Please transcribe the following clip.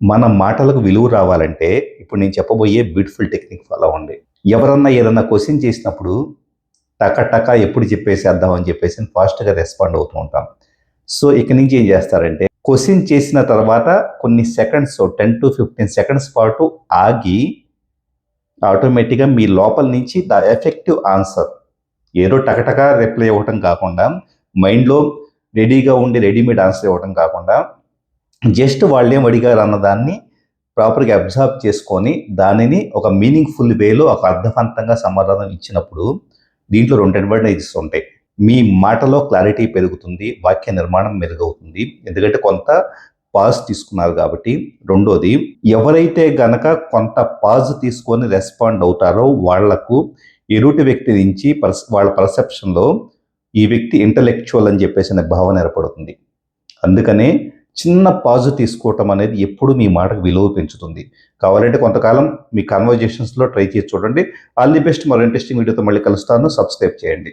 మన మాటలకు విలువ రావాలంటే ఇప్పుడు నేను చెప్పబోయే బ్యూటిఫుల్ టెక్నిక్ ఫాలో అవ్వండి. ఎవరన్నా ఏదన్నా క్వశ్చన్ చేసినప్పుడు టక టక ఎప్పుడు చెప్పేసేద్దాం అని చెప్పేసి ఫాస్ట్గా రెస్పాండ్ అవుతూ ఉంటాం. సో ఇక నుంచి ఏం చేస్తారంటే క్వశ్చన్ చేసిన తర్వాత కొన్ని seconds ten to fifteen seconds పాటు ఆగి ఆటోమేటిక్గా మీ లోపల నుంచి ద ఎఫెక్టివ్ ఆన్సర్ ఏదో టకటక రిప్లై ఇవ్వటం కాకుండా మైండ్లో రెడీగా ఉండి రెడీమేడ్ ఆన్సర్ ఇవ్వటం కాకుండా జస్ట్ వాళ్ళేం అడిగారు అన్నదాన్ని ప్రాపర్గా అబ్జర్వ్ చేసుకొని దానిని ఒక మీనింగ్ఫుల్ వేలో ఒక అర్థవంతంగా సమాధానం ఇచ్చినప్పుడు దీంట్లో రెండు అడ్వాంటేజెస్ ఉంటాయి. మీ మాటలో క్లారిటీ పెరుగుతుంది వాక్య నిర్మాణం మెరుగవుతుంది. ఎందుకంటే కొంత పాజ్ తీసుకున్నారు కాబట్టి. రెండోది ఎవరైతే గనక కొంత పాజ్ తీసుకొని రెస్పాండ్ అవుతారో వాళ్ళకు ఎరుటి వ్యక్తి నుంచి పర్స్ వాళ్ళ పర్సెప్షన్లో ఈ వ్యక్తి ఇంటలెక్చువల్ అని చెప్పేసి అనే భావన ఏర్పడుతుంది. అందుకనే చిన్న పాజు తీసుకోవటం అనేది ఎప్పుడు మీ మాటకు విలువ పెంచుతుంది. కావాలంటే కొంతకాలం మీ కన్వర్జేషన్స్లో ట్రై చేసి చూడండి. ఆల్ ది బెస్ట్ మరో ఇంట్రెస్టింగ్ వీడియోతో మళ్ళీ కలుస్తాను. సబ్స్క్రైబ్ చేయండి.